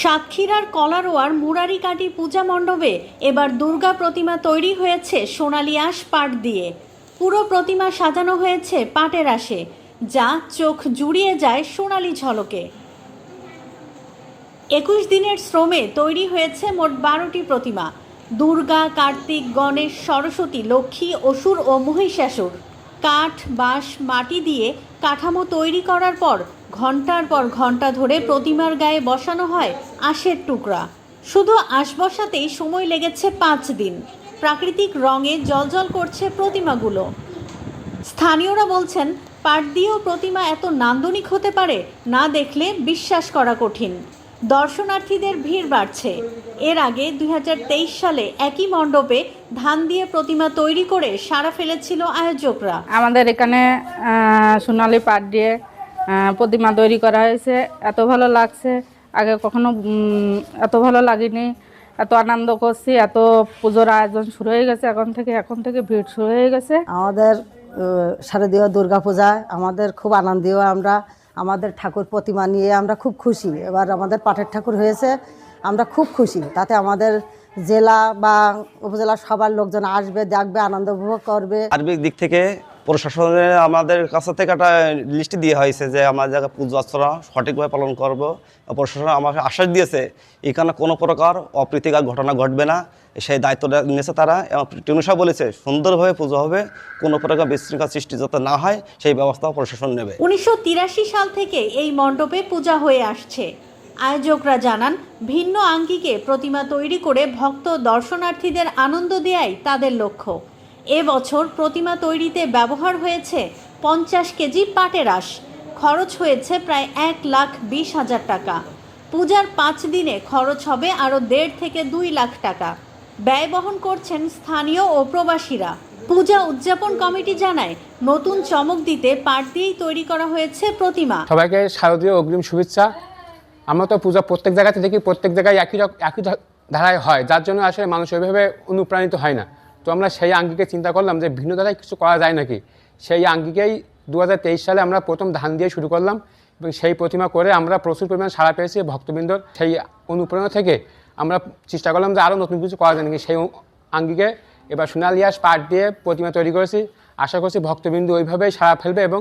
সাতক্ষীরার কলারোয়ার মুরারিকাটি পূজা মণ্ডপে এবার দুর্গা প্রতিমা তৈরি হয়েছে সোনালি আঁশ পাট দিয়ে। পুরো প্রতিমা সাজানো হয়েছে পাটের আশে, যা চোখ জুড়িয়ে যায় সোনালি ঝলকে। একুশ দিনের শ্রমে তৈরি হয়েছে মোট বারোটি প্রতিমা, দুর্গা, কার্তিক, গণেশ, সরস্বতী, লক্ষ্মী, অসুর ও মহিষাসুর। কাঠ, বাঁশ, মাটি দিয়ে কাঠামো তৈরি করার পর ঘণ্টার পর ঘণ্টা ধরে প্রতিমার গায়ে বসানো হয় আঁশের টুকরা। শুধু আঁশ বসাতেই সময় লেগেছে পাঁচ দিন। প্রাকৃতিক রঙে জলজল করছে প্রতিমাগুলো। স্থানীয়রা বলছেন, পাট দিয়েও প্রতিমা এত নান্দনিক হতে পারে, না দেখলে বিশ্বাস করা কঠিন। দর্শনার্থীদের ভিড় বাড়ছে। এর আগে দুই হাজার তেইশ সালে একই মণ্ডপে ধান দিয়ে প্রতিমা তৈরি করে সারা ফেলেছিল আয়োজকরা। আমাদের এখানে সোনালী পাট দিয়ে প্রতিমা তৈরি করা হয়েছে। এত ভালো লাগছে। আগে কখনো এত ভালো লাগেনি। এত আনন্দ করছি এত পুজোর আয়োজন শুরু হয়ে গেছে। এখন থেকে এখন থেকে ভিড় শুরু হয়ে গেছে। আমাদের শারদীয় দুর্গা পূজায় আমাদের খুব আনন্দীয় আমরা আমাদের ঠাকুর প্রতিমা নিয়ে আমরা খুব খুশি। এবার আমাদের পাটের ঠাকুর হয়েছে আমরা খুব খুশি। তাতে আমাদের জেলা বা উপজেলার সবার লোকজন আসবে দেখবে আনন্দ উপভোগ করবে। সার্বিক দিক থেকে প্রশাসনের আমাদের কাছ থেকে একটা লিস্ট দিয়ে হয়েছে যে আমার জায়গায় পুজো অর্চনা সঠিকভাবে পালন করব। প্রশাসন আমাকে আশ্বাস দিয়েছে, এখানে কোনো প্রকার অপ্রীতিকর ঘটনা ঘটবে না। সেই দায়িত্বটা নিয়েছে তারা এবং টিনুষা বলেছে, সুন্দরভাবে পুজো হবে, কোনো প্রকার বিশৃঙ্খলা সৃষ্টি যাতে না হয়, সেই ব্যবস্থা প্রশাসন নেবে। উনিশশো তিরাশি সাল থেকে এই মণ্ডপে পূজা হয়ে আসছে। আয়োজকরা জানান, ভিন্ন আঙ্গিকে প্রতিমা তৈরি করে ভক্ত দর্শনার্থীদের আনন্দ দেয়াই তাদের লক্ষ্য। এবছর প্রতিমা তৈরিতে ব্যবহার হয়েছে পঞ্চাশ কেজি পাটের আঁশ। খরচ হয়েছে প্রায় এক লাখ বিশ হাজার টাকা। পূজার পাঁচ দিনে খরচ হবে আরও দেড় থেকে দুই লাখ টাকা। ব্যয় বহন করছেন স্থানীয় ও প্রবাসীরা। পূজা উদযাপন কমিটি জানায়, নতুন চমক দিতে পাট দিয়েই তৈরি করা হয়েছে প্রতিমা। সবাইকে শারদীয় অগ্রিম শুভেচ্ছা। আমরা তো পূজা প্রত্যেক জায়গাতে দেখি, প্রত্যেক জায়গায় একই একই ধারায় হয়, যার জন্য আসলে মানুষ ওইভাবে অনুপ্রাণিত হয় না। তো আমরা সেই আঙ্গিকে চিন্তা করলাম যে, ভিন্ন ধারায় কিছু করা যায় নাকি? সেই আঙ্গিকেই দু হাজার তেইশ সালে আমরা প্রথম ধান দিয়ে শুরু করলাম এবং সেই প্রতিমা করে আমরা প্রচুর পরিমাণ সাড়া পেয়েছি ভক্তবৃন্দর। সেই অনুপ্রেরণা থেকে আমরা চেষ্টা করলাম যে আরও নতুন কিছু করা যায় নাকি? সেই আঙ্গিকে এবার সোনালিয়াস পাট দিয়ে প্রতিমা তৈরি করেছি। আশা করছি ভক্তবিন্দু ওইভাবেই সাড়া ফেলবে এবং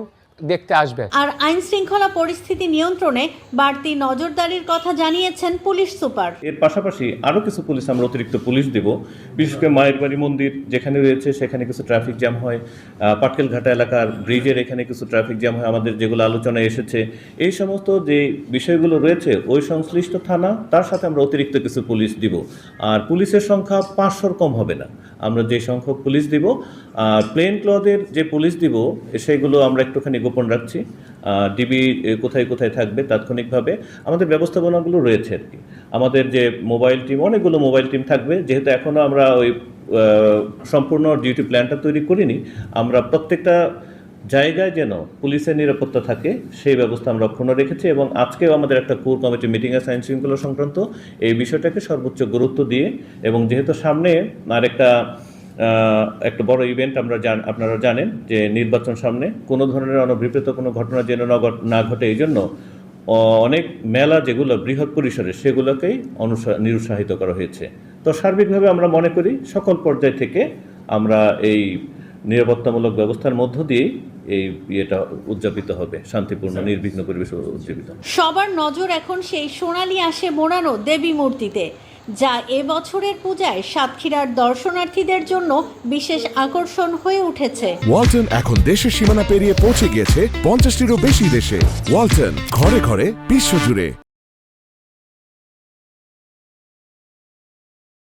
দেখতে আসবে। আর আইন শৃঙ্খলা পরিস্থিতি নিয়ন্ত্রণে বাড়তি নজরদারির কথা জানিয়েছেন পুলিশ সুপার। এর পাশাপাশি আরও কিছু পুলিশ আমরা অতিরিক্ত পুলিশ দেব। বিশেষ করে মায়ের বাড়ি মন্দির যেখানে রয়েছে সেখানে কিছু ট্রাফিক জ্যাম হয়। পাটকেলঘাটা এলাকার ব্রিজের এখানে কিছু ট্রাফিক জ্যাম হয়। আমাদের যেগুলো আলোচনায় এসেছে এই সমস্ত যে বিষয়গুলো রয়েছে ওই সংশ্লিষ্ট থানা তার সাথে আমরা অতিরিক্ত কিছু পুলিশ দিব। আর পুলিশের সংখ্যা পাঁচশোর কম হবে না। আমরা যে সংখ্যক পুলিশ দিব, আর প্লেন ক্লথের যে পুলিশ দিব, সেগুলো আমরা একটুখানি গোপন রাখছি। ডিবি কোথায় কোথায় থাকবে তাৎক্ষণিকভাবে আমাদের ব্যবস্থাপনাগুলো রয়েছে আর কি। আমাদের যে মোবাইল টিম অনেকগুলো মোবাইল টিম থাকবে। যেহেতু এখনও আমরা ওই সম্পূর্ণ ডিউটি প্ল্যানটা তৈরি করিনি, আমরা প্রত্যেকটা জায়গায় যেন পুলিশের নিরাপত্তা থাকে, সেই ব্যবস্থা আমরা অক্ষুণ্ণ রেখেছি এবং আজকেও আমাদের একটা কোর কমিটি মিটিং আছে আইন শৃঙ্খলা সংক্রান্ত। এই বিষয়টাকে সর্বোচ্চ গুরুত্ব দিয়ে এবং যেহেতু সামনে আর একটা একটা বড় ইভেন্ট আমরা জান, আপনারা জানেন যে নির্বাচন সামনে কোনো ধরনের অনভিপ্রেত কোনো ঘটনা যেন না ঘটে এই জন্য অনেক মেলা যেগুলো বৃহৎ পরিসরে সেগুলোকেই অনুসা- নিরুৎসাহিত করা হয়েছে। তো সার্বিকভাবে আমরা মনে করি সকল পর্যায় থেকে আমরা এই নিরাপত্তামূলক ব্যবস্থার মধ্য দিয়ে এই ইয়েটা উদযাপিত হবে শান্তিপূর্ণ নির্বিঘ্ন পরিবেশ উদযাপিত সবার নজর এখন সেই সোনালি আসে মোড়ানো দেবী মূর্তিতে যা এবছরের পূজায় সাতক্ষীরার দর্শনার্থীদের জন্য বিশেষ আকর্ষণ হয়ে উঠেছে। ওয়ালটন এখন দেশের সীমানা পেরিয়ে পৌঁছে গিয়েছে পঞ্চাশটিরও বেশি দেশে। ওয়ালটন ঘরে ঘরে বিশ্বজুড়ে।